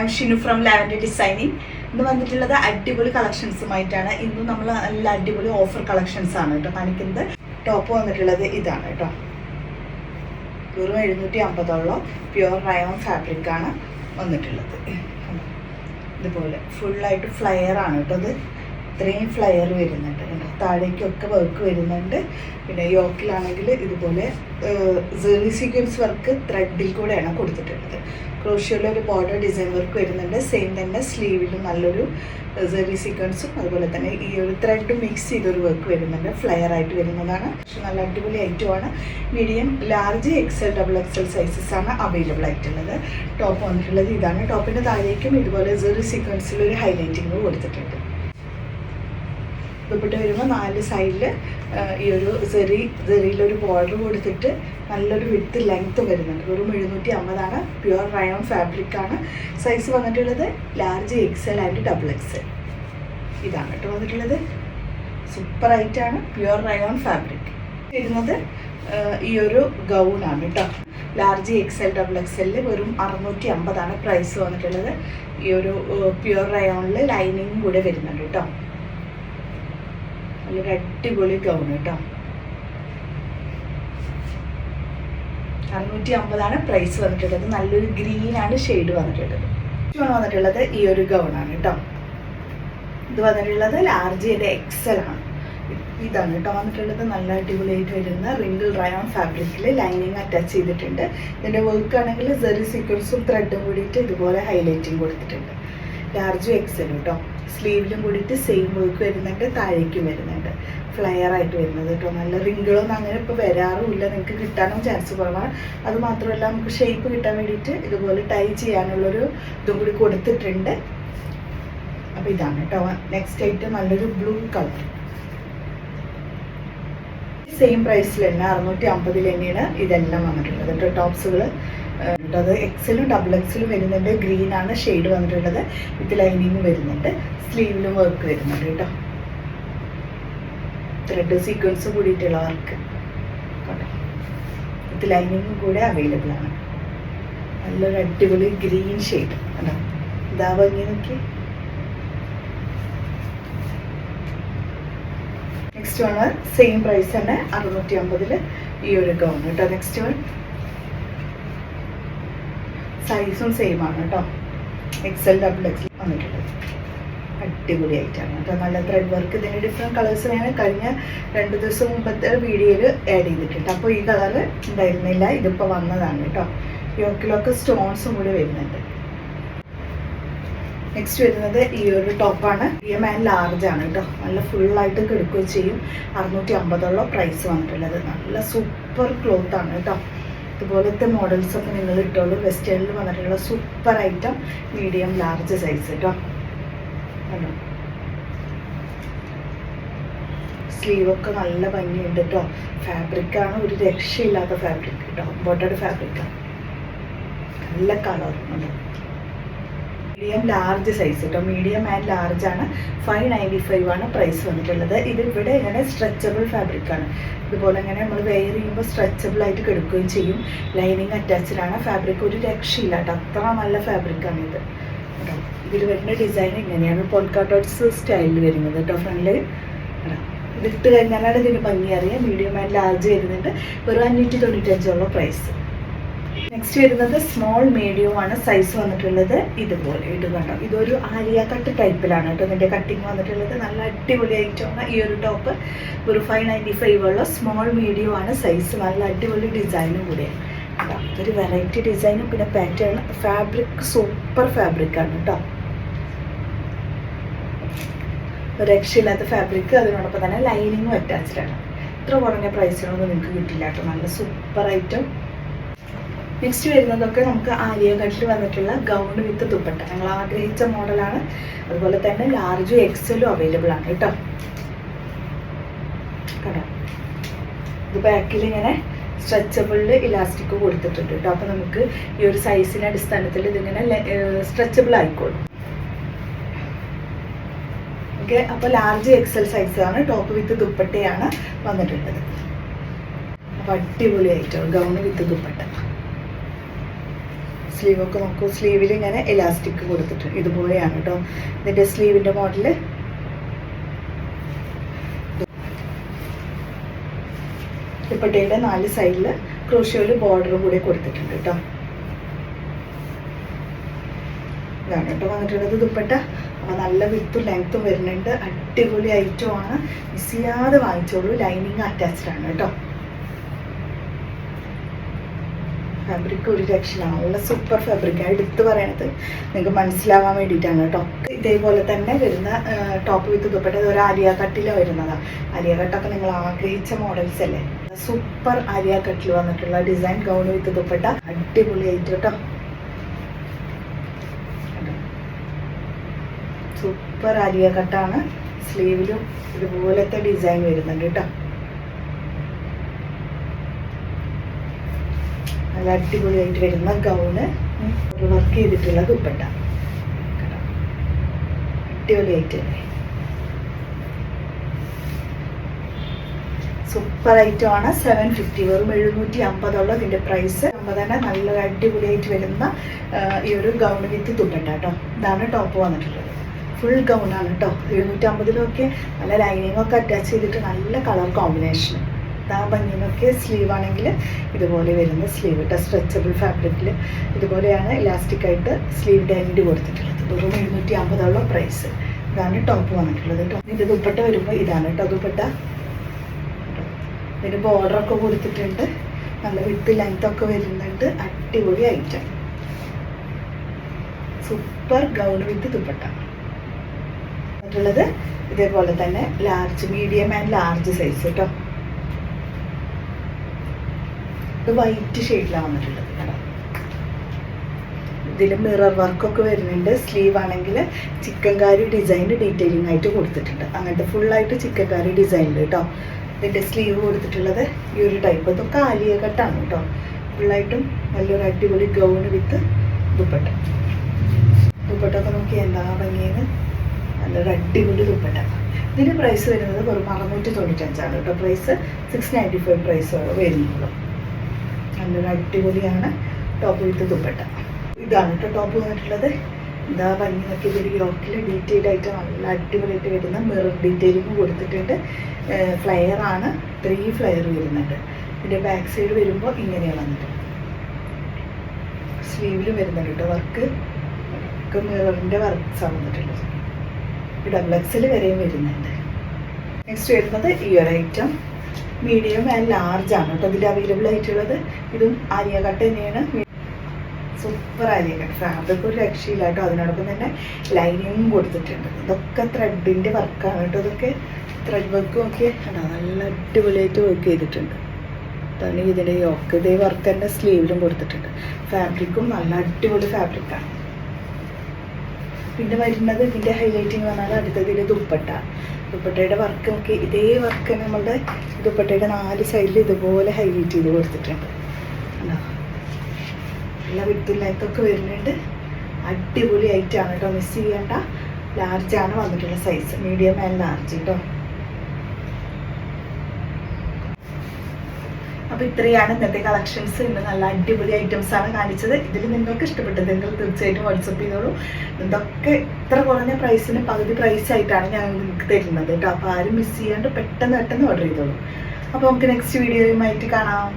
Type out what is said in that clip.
I am Shinu from lavender designing ഇന്ന് വന്നിട്ടുള്ളത് അടിപൊളി കളക്ഷൻസുമായിട്ടാണ്. ഇന്ന് നമ്മൾ നല്ല അടിപൊളി ഓഫർ കളക്ഷൻസ് ആണ് കേട്ടോ കാണിക്കുന്നത്. ടോപ്പ് വന്നിട്ടുള്ളത് ഇതാണ് കേട്ടോ. വെറും എഴുന്നൂറ്റി അമ്പതോളം പ്യുവർ റയോൺ ഫാബ്രിക് ആണ് വന്നിട്ടുള്ളത്. ഇതുപോലെ ഫുള്ളായിട്ട് ഫ്ലയർ ആണ് കേട്ടോ അത് ഇത്രയും ഫ്ലയർ വരുന്നുണ്ട് കണ്ടോ താഴേക്കൊക്കെ വർക്ക് വരുന്നുണ്ട്. പിന്നെ യോക്കിലാണെങ്കിൽ ഇതുപോലെ സീക്വൻസ് വർക്ക് ത്രെഡിൽ കൂടെയാണ് കൊടുത്തിട്ടുള്ളത്. ക്രോഷ്യയിൽ ഒരു ബോർഡർ ഡിസൈൻ വർക്ക് വരുന്നുണ്ട്. സെയിം തന്നെ സ്ലീവിലും നല്ലൊരു സെറി സീക്വൻസും അതുപോലെ തന്നെ ഈ ഒരു ത്രെഡ് മിക്സ് ചെയ്തൊരു വർക്ക് വരുന്നുണ്ട്. ഫ്ലയർ ആയിട്ട് വരുന്നതാണ്. പക്ഷെ നല്ല അടിപൊളി ഐറ്റമാണ് medium large XL double XL sizes ആണ് അവൈലബിൾ ആയിട്ടുള്ളത്. ടോപ്പ് വന്നിട്ടുള്ളത് ഇതാണ്. ടോപ്പിന്റെ താഴേക്കും ഇതുപോലെ സെറി സീക്വൻസിൽ ഒരു ഹൈലൈറ്റിംഗ് കൊടുത്തിട്ടുണ്ട്. ദുപ്പട്ട വരുമ്പോൾ നാല് സൈഡിൽ ഈ ഒരു സെറി സെറിയിലൊരു ബോർഡർ കൊടുത്തിട്ട് നല്ലൊരു വിത്ത് ലെങ്ത്ത് വരുന്നുണ്ട്. വെറും എഴുന്നൂറ്റി അമ്പതാണ് പ്യുവർ റയോൺ ഫാബ്രിക്കാണ് സൈസ് വന്നിട്ടുള്ളത് large XL and double XL ഇതാണ് കേട്ടോ വന്നിട്ടുള്ളത്. സൂപ്പർ ആയിട്ടാണ് പ്യുവർ റയോൺ ഫാബ്രിക് വരുന്നത് ഈ ഒരു ഗൗണാണ് കേട്ടോ ലാർജ് എക്സൽ ഡബിൾ എക്സലിൽ വെറും അറുന്നൂറ്റി അമ്പതാണ് പ്രൈസ് വന്നിട്ടുള്ളത്. ഈ ഒരു പ്യുവർ റയോണിൽ ലൈനിങ്ങും കൂടെ വരുന്നുണ്ട് കേട്ടോ നല്ലൊരു അടിപൊളി ഗൗൺ കേട്ടോ. അറുന്നൂറ്റി അമ്പതാണ് പ്രൈസ് വന്നിട്ടുള്ളത്. നല്ലൊരു ഗ്രീൻ ആണ് ഷെയ്ഡ് വന്നിട്ടുള്ളത്. വന്നിട്ടുള്ളത് ഈ ഒരു ഗൗണാണ് കേട്ടോ. ഇത് വന്നിട്ടുള്ളത് ലാർജിയുടെ എക്സൽ ആണ്. ഇതാണ് കേട്ടോ വന്നിട്ടുള്ളത്. നല്ല അടിപൊളിയായിട്ട് വരുന്ന റിങ്കിൾ റയോൺ ഫാബ്രിക്കിൽ ലൈനിങ് അറ്റാച്ച് ചെയ്തിട്ടുണ്ട്. ഇതിന്റെ വർക്ക് ആണെങ്കിൽ സെറി സീക്വൻസും ത്രെഡും കൂടിയിട്ട് ഇതുപോലെ ഹൈലൈറ്റിങ് കൊടുത്തിട്ടുണ്ട്. ലാർജും എക്സലും കേട്ടോ. സ്ലീവിലും കൂടിയിട്ട് സെയിം വർക്ക് വരുന്നുണ്ട് താഴേക്കും വരുന്നുണ്ട്. ഫ്ലയർ ആയിട്ട് വരുന്നത് കേട്ടോ നല്ല റിങ്കിളൊന്നും അങ്ങനെ ഇപ്പോൾ വരാറുമില്ല. നിങ്ങൾക്ക് കിട്ടാനും ചാൻസ് കുറവാണ് അത് മാത്രമല്ല നമുക്ക് ഷേപ്പ് കിട്ടാൻ വേണ്ടിയിട്ട് ഇതുപോലെ ടൈ ചെയ്യാനുള്ളൊരു ഇതും കൂടി കൊടുത്തിട്ടുണ്ട്. അപ്പോൾ ഇതാണ് കേട്ടോ നെക്സ്റ്റ് ഐറ്റം നല്ലൊരു ബ്ലൂ കളർ സെയിം പ്രൈസിൽ തന്നെ അറുന്നൂറ്റി അമ്പതിൽ തന്നെയാണ് ഇതെല്ലാം വന്നിട്ടുള്ളത് കേട്ടോ ടോപ്സുകൾ അത് എക്സിലും ഡബിൾ എക്സിലും വരുന്നുണ്ട്. ഗ്രീൻ ആണ് ഷെയ്ഡ് വന്നിട്ടുള്ളത്. വിത്ത് ലൈനിങ് വരുന്നുണ്ട്. സ്ലീവിലും വർക്ക് വരുന്നുണ്ട് കേട്ടോ. ത്രെഡ് സീക്വൻസ് കൂടിയിട്ടുള്ള വർക്ക് കേട്ടോ വിത്ത് ലൈനിങ്ങും കൂടെ അവൈലബിൾ ആണ്. നല്ലൊരു അടിപൊളി ഗ്രീൻ ഷെയ്ഡ് കേട്ടോ ഇതാ ഭംഗി നോക്കി നെക്സ്റ്റ് വൺ സെയിം പ്രൈസ് തന്നെ അറുന്നൂറ്റി അമ്പതിൽ ഈ ഒരു ഗൗൺ കേട്ടോ നെക്സ്റ്റ് വൺ സൈസും സെയിം ആണ് കേട്ടോ എക്സൽ ഡബിൾ എക്സൽ വന്നിട്ടുണ്ട്. അടിപൊളി ആയിട്ടാണ് കേട്ടോ നല്ല ത്രെഡ് വർക്ക് ഇതിന്റെ ഡിഫറെന്റ് കളേഴ്സ് ഞാൻ കഴിഞ്ഞ രണ്ട് ദിവസം മുമ്പത്തെ വീഡിയോയിൽ ആഡ് ചെയ്തിട്ടുണ്ട്. അപ്പോൾ ഈ കളർ ഉണ്ടായിരുന്നില്ല ഇതിപ്പോൾ വന്നതാണ് കേട്ടോ യോക്കിലൊക്കെ സ്റ്റോൺസും കൂടി വരുന്നുണ്ട്. നെക്സ്റ്റ് വരുന്നത് ഈ ഒരു ടോപ്പാണ് എം ആൻഡ് ലാർജ് ആണ് കേട്ടോ നല്ല ഫുള്ളായിട്ട് കെടുക്കുകയും ചെയ്യും. അറുന്നൂറ്റി അമ്പതോളം പ്രൈസ് വന്നിട്ടുള്ളത്. നല്ല സൂപ്പർ ക്ലോത്ത് ആണ് കേട്ടോ ഇതുപോലത്തെ മോഡൽസ് ഒക്കെ നിങ്ങൾ ഇട്ടോളൂ. വെസ്റ്റേണിൽ വന്നിട്ടുള്ള super item medium large size കേട്ടോ സ്ലീവൊക്കെ നല്ല ഭംഗിയുണ്ട് കേട്ടോ ഫാബ്രിക്കാണ് ഒരു രക്ഷയില്ലാത്ത ഫാബ്രിക് കേട്ടോ ബോട്ടഡ് ഫാബ്രിക്കാണ് നല്ല കളർ ഉണ്ട് മീഡിയം ലാർജ് സൈസ് കേട്ടോ മീഡിയം ആൻഡ് ലാർജ് ആണ്. ഫൈവ് നയന്റി ഫൈവ് ആണ് പ്രൈസ് വന്നിട്ടുള്ളത്. ഇത് ഇവിടെ ഇങ്ങനെ സ്ട്രെച്ചബിൾ ഫാബ്രിക് ആണ്. ഇതുപോലെ ഇങ്ങനെ നമ്മൾ വെയർ ചെയ്യുമ്പോൾ സ്ട്രെച്ചബിൾ ആയിട്ട് കിടക്കുകയും ചെയ്യും. ലൈനിങ് അറ്റാച്ച്ഡ് ആണ്. ഫാബ്രിക് ഒരു രക്ഷയില്ല കേട്ടോ. അത്ര നല്ല ഫാബ്രിക് ആണ് ഇത്. ഇതിൽ വരുന്ന ഡിസൈൻ ഇങ്ങനെയാണ്. പോൾക്കാട്ടോട്സ് സ്റ്റൈലിൽ വരുന്നത് കേട്ടോ ഫ്രണ്ടിൽ ഇതിട്ട് കഴിഞ്ഞാലാണ് ഇതിന് ഭംഗി അറിയാം. മീഡിയം ആൻഡ് ലാർജ് വരുന്നുണ്ട്. ഒരു അഞ്ഞൂറ്റി തൊണ്ണൂറ്റഞ്ചോളം പ്രൈസ് നെക്സ്റ്റ് വരുന്നത് സ്മോൾ മീഡിയം ആണ്. സൈസ് വന്നിട്ടുള്ളത് ഇതുപോലെ. ഇത് കണ്ടോ? ഇതൊരു ആലിയ കട്ട് ടൈപ്പിലാണ് കേട്ടോ. ഇതിന്റെ കട്ടിങ് വന്നിട്ടുള്ളത്. നല്ല അടിപൊളി ഐറ്റമാണ് ഈ ഒരു ടോപ്പ് ഒരു ഫൈവ് നയന്റി ഫൈവ് ഉള്ള സ്മോൾ മീഡിയം ആണ്. സൈസ് നല്ല അടിപൊളി ഡിസൈനും കൂടിയാണ്. കേട്ടോ ഒരു വെറൈറ്റി ഡിസൈനും പിന്നെ പാറ്റേൺ ഫാബ്രിക് സൂപ്പർ ഫാബ്രിക് ആണ് കേട്ടോ. രക്ഷയില്ലാത്ത ഫാബ്രിക് അതിനോടൊപ്പം തന്നെ ലൈനിങ്ങും അറ്റാച്ച്ഡ് ആണ്. ഇത്ര കുറഞ്ഞ പ്രൈസിനൊന്നും നിങ്ങൾക്ക് കിട്ടില്ല കേട്ടോ. നല്ല സൂപ്പർ ഐറ്റം നെക്സ്റ്റ് വരുന്നതൊക്കെ നമുക്ക് ആലിയ കട്ടിൽ വന്നിട്ടുള്ള ഗൗൺ വിത്ത് ദുപ്പട്ട. ഞങ്ങൾ ആഗ്രഹിച്ച മോഡലാണ് അതുപോലെ തന്നെ ലാർജും എക്സലും അവൈലബിൾ ആണ് കേട്ടോ. കേട്ടോ ഇത് ബാക്കിൽ ഇങ്ങനെ സ്ട്രെച്ചബിളിൽ ഇലാസ്റ്റിക് കൊടുത്തിട്ടുണ്ട് കേട്ടോ. അപ്പോൾ നമുക്ക് ഈ ഒരു സൈസിന്റെ അടിസ്ഥാനത്തിൽ ഇതിങ്ങനെ സ്ട്രെച്ചബിൾ ആയിക്കോളും. ഓക്കെ അപ്പോൾ ലാർജ് എക്സൽ സൈസാണ് ടോപ്പ് വിത്ത് ദുപ്പട്ടയാണ് വന്നിട്ടുള്ളത്. അപ്പോൾ അടിപൊളിയായിട്ടോ ഗൗൺ വിത്ത് ദുപ്പട്ട. സ്ലീവൊക്കെ നോക്കൂ സ്ലീവിൽ ഞാൻ എലാസ്റ്റിക് കൊടുത്തിട്ട് ഇതുപോലെയാണ് കേട്ടോ ഇതിന്റെ സ്ലീവിന്റെ മോഡൽ ദുപ്പട്ടയുടെ നാല് സൈഡിൽ ക്രോഷ്യോയിൽ ബോർഡറും കൂടി കൊടുത്തിട്ടുണ്ട് കേട്ടോ ഇതാണ് കേട്ടോ വന്നിട്ടുള്ളത് ദുപ്പട്ട. നല്ല വിത്തും ലെങ്ത്തും വരുന്നുണ്ട്. അടിപൊളി ഐറ്റമാണ് മിസ് ചെയ്യാതെ വാങ്ങിച്ചോളൂ. ലൈനിങ് അറ്റാച്ച്ഡ് ആണ് കേട്ടോ ഫാബ്രിക് ഒരു രക്ഷയിലാണ് നല്ല സൂപ്പർ ഫാബ്രിക്കാണ് എടുത്ത് പറയണത്. നിങ്ങൾക്ക് മനസ്സിലാവാൻ വേണ്ടിയിട്ടാണ് കേട്ടോ. ഇതേപോലെ തന്നെ വരുന്ന ടോപ്പ് വിത്ത് ദുപ്പട്ട ഒരു ആലിയ വരുന്നതാണ് ആലിയ നിങ്ങൾ ആഗ്രഹിച്ച മോഡൽസ് അല്ലേ? സൂപ്പർ ആലിയ കട്ടിൽ വന്നിട്ടുള്ള ഡിസൈൻ ഗൗൺ വിത്ത് ദുപ്പട്ട. അടിപൊളിയായിട്ട് കേട്ടോ. സൂപ്പർ ആലിയ കട്ടാണ്. സ്ലീവിലും ഇതുപോലത്തെ ഡിസൈൻ വരുന്നുണ്ട് കേട്ടോ. നല്ല അടിപൊളിയായിട്ട് വരുന്ന ഗൗണ്. വർക്ക് ചെയ്തിട്ടുള്ള ദുപ്പട്ട. അടിപൊളിയായിട്ട് സൂപ്പർ ഐറ്റം ആണ്. സെവൻ ഫിഫ്റ്റി വെറും എഴുന്നൂറ്റി അമ്പതുള്ള ഇതിന്റെ പ്രൈസ് തന്നെ നല്ല അടിപൊളിയായിട്ട് വരുന്ന ഈ ഒരു ഗൗൺ വിത്ത് ദുപ്പട്ട കേട്ടോ. ഇതാണ് ടോപ്പ് വന്നിട്ടുള്ളത്. ഫുൾ ഗൗൺ ആണ് കേട്ടോ. എഴുന്നൂറ്റി അമ്പതിലൊക്കെ നല്ല ലൈനിങ് ഒക്കെ അറ്റാച്ച് ചെയ്തിട്ട് നല്ല കളർ കോമ്പിനേഷൻ ആ ബനിയനൊക്കെ സ്ലീവ് ആണെങ്കിൽ ഇതുപോലെ വരുന്ന സ്ലീവ് കേട്ടോ സ്ട്രെച്ചബിൾ ഫാബ്രിക്കിൽ ഇതുപോലെയാണ് ഇലാസ്റ്റിക് ആയിട്ട് സ്ലീവിന്റെ എൻഡ് കൊടുത്തിട്ടുള്ളത്. വെറും എഴുന്നൂറ്റി അമ്പതോളം പ്രൈസ് ഇതാണ് ടോപ്പ് വന്നിട്ടുള്ളത് കേട്ടോ ഇതിന്റെ ദുപ്പട്ട വരുമ്പോൾ ഇതാണ് കേട്ടോ ദുപ്പട്ട ഇതിന് ബോർഡറൊക്കെ കൊടുത്തിട്ടുണ്ട്. നല്ല വിത്ത് ലെങ്ത് ഒക്കെ വരുന്നുണ്ട്. അടിപൊളി item super gown with dupatta. മറ്റുള്ളത് ഇതേപോലെ തന്നെ large medium and large size കേട്ടോ വൈറ്റ് ഷെയ്ഡിലാണ് വന്നിട്ടുള്ളത് ഇതിൽ മിറർ വർക്കൊക്കെ വരുന്നുണ്ട്. സ്ലീവ് ആണെങ്കിൽ ചിക്കൻകാരി ഡിസൈൻ ഡീറ്റെയിലിംഗ് ആയിട്ട് കൊടുത്തിട്ടുണ്ട്. അങ്ങനത്തെ ഫുള്ളായിട്ട് ചിക്കൻകാരി ഡിസൈനിൽ കേട്ടോ ഇതിന്റെ സ്ലീവ് കൊടുത്തിട്ടുള്ളത് ഈ ഒരു ടൈപ്പ് ഇതൊക്കെ ആലിയ കട്ടാണ് കേട്ടോ ഫുള്ളായിട്ടും നല്ലൊരു അടിപൊളി ഗൗൺ വിത്ത് ദുപ്പട്ട. ദുപ്പട്ടൊക്കെ നോക്കി എന്താ ഭംഗിയെന്ന്? നല്ലൊരു അടിപൊളി ദുപ്പട്ട. ഇതിന്റെ പ്രൈസ് വരുന്നത് വെറും അറുന്നൂറ്റി തൊണ്ണൂറ്റഞ്ചാണ് കേട്ടോ price six ninety five price വരുന്നുള്ളൂ. നല്ലൊരു അടിപൊളിയാണ്. Top with dupatta. ഇതാണ് കേട്ടോ ടോപ്പ് വന്നിട്ടുള്ളത്. എന്താ ഭംഗി നോക്കി ഇതൊരു യോക്കിൽ ഡീറ്റെയിൽ ആയിട്ട് നല്ല അടിപൊളിയായിട്ട് വരുന്ന മിറർ ഡീറ്റെയിലിംഗ് കൊടുത്തിട്ടുണ്ട്. ഫ്ലയർ ആണ്. ത്രീ ഫ്ലെയർ വരുന്നുണ്ട്. ഇതിന്റെ ബാക്ക് സൈഡ് വരുമ്പോൾ ഇങ്ങനെയാണ് വന്നിട്ട് സ്ലീവിലും വരുന്നുണ്ട് കേട്ടോ വർക്ക് ഒക്കെ മിററിന്റെ വർക്ക്സാണ് വന്നിട്ടുള്ളത്. എക്സിൽ വരെയും വരുന്നുണ്ട്. നെക്സ്റ്റ് വരുന്നത് ഈ ഒരു ഐറ്റം മീഡിയം ആൻഡ് ലാർജ് ആണ് കേട്ടോ ഇതിൽ അവൈലബിൾ ആയിട്ടുള്ളത്. ഇതും ആലിയ കട്ട് തന്നെയാണ്. സൂപ്പർ ആലിയ കട്ട് ഫാബ്രിക് ഒരു രക്ഷയില്ല കേട്ടോ. അതിനോടൊപ്പം തന്നെ ലൈനിങ്ങും കൊടുത്തിട്ടുണ്ട്. ഇതൊക്കെ ത്രെഡിന്റെ വർക്കാണ് കേട്ടോ. ഇതൊക്കെ ത്രെഡ് വർക്കും ഒക്കെ നല്ല അടിപൊളിയായിട്ട് വർക്ക് ചെയ്തിട്ടുണ്ട്. തന്നെ ഇതിന്റെ യോക്ക് ഇതേ വർക്ക് തന്നെ സ്ലീവിലും കൊടുത്തിട്ടുണ്ട്. ഫാബ്രിക്കും നല്ല അടിപൊളി ഫാബ്രിക്കാണ് പിന്നെ വരുന്നത് ഇതിന്റെ ഹൈലൈറ്റിംഗ് പറഞ്ഞാൽ അടുത്തത് അടുത്തതിൽ ദുപ്പട്ട. ദുപ്പട്ടയുടെ വർക്ക് നോക്കി. ഇതേ വർക്ക് നമ്മളുടെ ദുപ്പട്ടയുടെ നാല് സൈഡിൽ ഇതുപോലെ ഹൈലൈറ്റ് ചെയ്ത് കൊടുത്തിട്ടുണ്ട്. കണ്ടോ? നല്ല വിത്തില്ലാത്തൊക്കെ വരുന്നുണ്ട്. അടിപൊളി ഐറ്റാണ് കേട്ടോ. മിസ് ചെയ്യേണ്ട ലാർജാണ് വന്നിട്ടുള്ള സൈസ് മീഡിയം ആൻഡ് ലാർജ് കേട്ടോ അപ്പോൾ ഇത്രയാണ് ഇന്നത്തെ കളക്ഷൻസ് ഇന്ന് നല്ല അടിപൊളി ഐറ്റംസ് ആണ് കാണിച്ചത്. ഇതിൽ നിങ്ങൾക്ക് ഇഷ്ടപ്പെട്ടതെങ്കിൽ തീർച്ചയായിട്ടും വാട്സപ്പ് ചെയ്തോളൂ. ഇതൊക്കെ ഇത്ര കുറഞ്ഞ പ്രൈസിന് പകുതി പ്രൈസ് ആയിട്ടാണ് ഞാൻ നിങ്ങൾക്ക് തരുന്നത് കേട്ടോ. അപ്പോൾ ആരും മിസ് ചെയ്യാണ്ട് പെട്ടെന്ന് പെട്ടെന്ന് ഓർഡർ ചെയ്തോളൂ. അപ്പോൾ നമുക്ക് നെക്സ്റ്റ് വീഡിയോയുമായിട്ട് കാണാം.